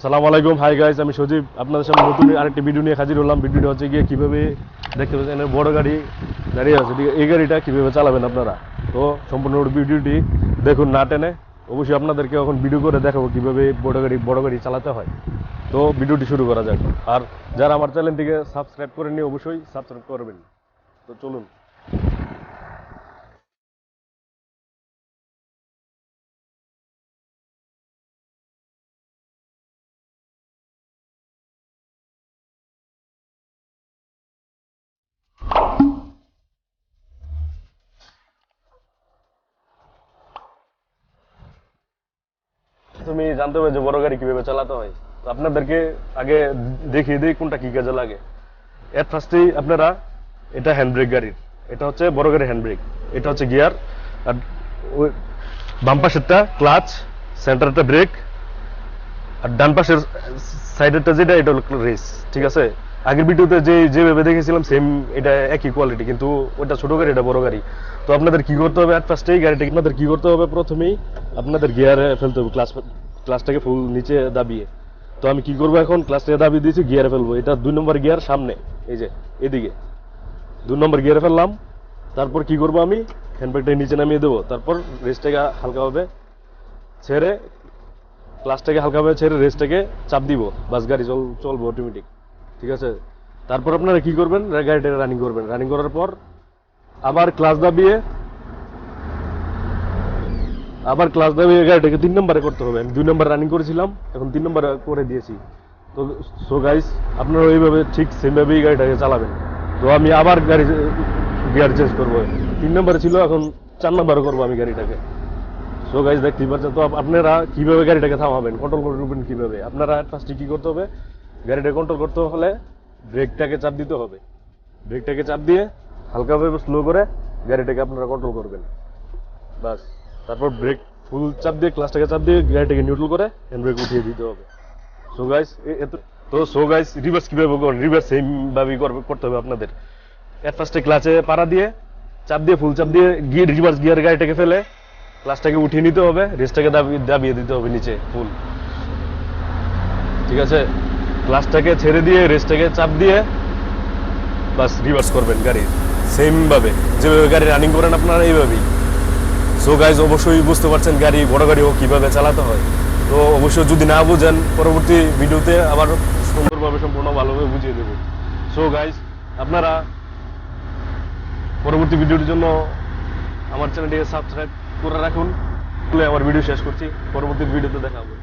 আসসালামু আলাইকুম। Hi guys আমি সজীব। আপনাদের সামনে নতুন আরেকটি ভিডিও নিয়ে হাজির হলাম। ভিডিওটা হচ্ছে গিয়ে কীভাবে দেখতে পাচ্ছেন বড় গাড়ি দাঁড়িয়ে আছে। এই গাড়িটা কীভাবে চালাবেন আপনারা? তো সম্পূর্ণ ভিডিওটি দেখুন না টেনে। অবশ্যই আপনাদেরকে এখন ভিডিও করে দেখাবো কীভাবে বড় গাড়ি বড় গাড়ি চালাতে হয়। তো ভিডিওটি শুরু করা যাক। আর যারা আমার চ্যানেলটিকে সাবস্ক্রাইব করেননি, অবশ্যই সাবস্ক্রাইব করবেন। তো চলুন। তুমি জানতে হবে যে বড় গাড়ি কীভাবে চালাতে হয়। আপনাদেরকে আগে দেখিয়ে দিই কোনটা কি কাজে লাগে। এর ফার্স্টেই আপনারা এটা হ্যান্ড ব্রেক গাড়ির। এটা হচ্ছে বড় গাড়ির হ্যান্ড ব্রেক এটা হচ্ছে গিয়ার আর ওই বাম পাশেরটা ক্লাচ সেন্টারটা ব্রেক আর ডান পাশের সাইডেরটা যেটা, এটা হলো রেস ঠিক আছে? আগের ভিডিওতে যে, যেভাবে দেখেছিলাম সেম এটা একই কোয়ালিটি কিন্তু ওটা ছোট গাড়ি, এটা বড় গাড়ি। তো আপনাদের কি করতে হবে? ফার্স্টেই গাড়িটা আপনাদের কি করতে হবে? প্রথমেই আপনাদের গিয়ারে ফেলতে হবে ক্লাস ক্লাসটাকে ফুল নিচে দাবিয়ে। তো আমি কি করব এখন? ক্লাসটাকে দাবিয়ে দিয়েছি, গিয়ারে ফেলব। এটা দুই নম্বর গিয়ার সামনে, এই যে, এদিকে। দুই নম্বর গিয়ারে ফেললাম। তারপর কি করব আমি? হ্যান্ডব্যাগটা নিচে নামিয়ে দেবো। তারপর রেসটাকে হালকাভাবে ছেড়ে, ক্লাসটাকে হালকাভাবে ছেড়ে রেসটাকে চাপ দিব। বাস গাড়ি চল, চলবো অটোমেটিক ঠিক আছে? তারপর আপনারা কি করবেন? গাড়িটাকে রানিং করবেন। রানিং করার পর আবার ক্লাস দাবিয়ে আবার ক্লাস দাবিয়ে গাড়িটাকে তিন নম্বরে করতে হবে। আমি দুই নম্বর রানিং করেছিলাম, এখন তিন নম্বরে করে দিয়েছি। তো সো গাইস আপনারা ওইভাবে ঠিক সেমভাবেই গাড়িটাকে চালাবেন। তো আমি আবার গাড়ি গিয়ার চেঞ্জ করব। তিন নম্বরে ছিল, এখন চার নম্বরে করব আমি গাড়িটাকে। সো গাইজ দেখতেই পাচ্ছেন, তো আপনারা কীভাবে গাড়িটাকে থামাবেন? কন্ট্রোল করে করবেন কীভাবে? আপনারা ফার্স্টে কি করতে হবে? গাড়িটা কন্ট্রোল করতে হলে ব্রেকটাকে চাপ দিতে হবে। ব্রেকটাকে চাপ দিয়ে হালকাভাবে স্লো করে গাড়িটাকে আপনারা কন্ট্রোল করবেন। বাস। তারপর ব্রেক ফুল চাপ দিয়ে ক্লাসটাকে চাপ দিয়ে গাড়িটাকে নিউট্রাল করে হ্যান্ড ব্রেক উঠিয়ে দিতে হবে। সো গাইস তো সো গাইস রিভার্স কীভাবে করবেন রিভার্স সেম ভাবেই করবে- করতে হবে আপনাদের। এর ফার্স্টে ক্লাচে পাড়া দিয়ে, চাপ দিয়ে ফুল চাপ দিয়ে, গিয়ে রিভার্স গিয়ার গাড়িটাকে ফেলে ক্লাসটাকে উঠিয়ে নিতে হবে রেসটাকে দাবিয়ে দিতে হবে নিচে ফুল ঠিক আছে? ক্লাসটাকে ছেড়ে দিয়ে রেসটাকে চাপ দিয়ে, বাস রিভার্স করবেন গাড়ি। সেম ভাবে। যেভাবে গাড়ি রানিং করেন আপনারা, এইভাবেই। সো গাইজ অবশ্যই বুঝতে পারছেন গাড়ি বড় গাড়ি হোক, কীভাবে চালাতে হয়। তো অবশ্যই যদি না বুঝেন, পরবর্তী ভিডিওতে আবার সুন্দরভাবে, সম্পূর্ণ ভালোভাবে বুঝিয়ে দেবো। সো গাইজ আপনারা পরবর্তী ভিডিওর জন্য আমার চ্যানেলটিকে সাবস্ক্রাইব করে রাখুন। আমার ভিডিও শেষ করছি। পরবর্তী ভিডিওতে দেখা হবে।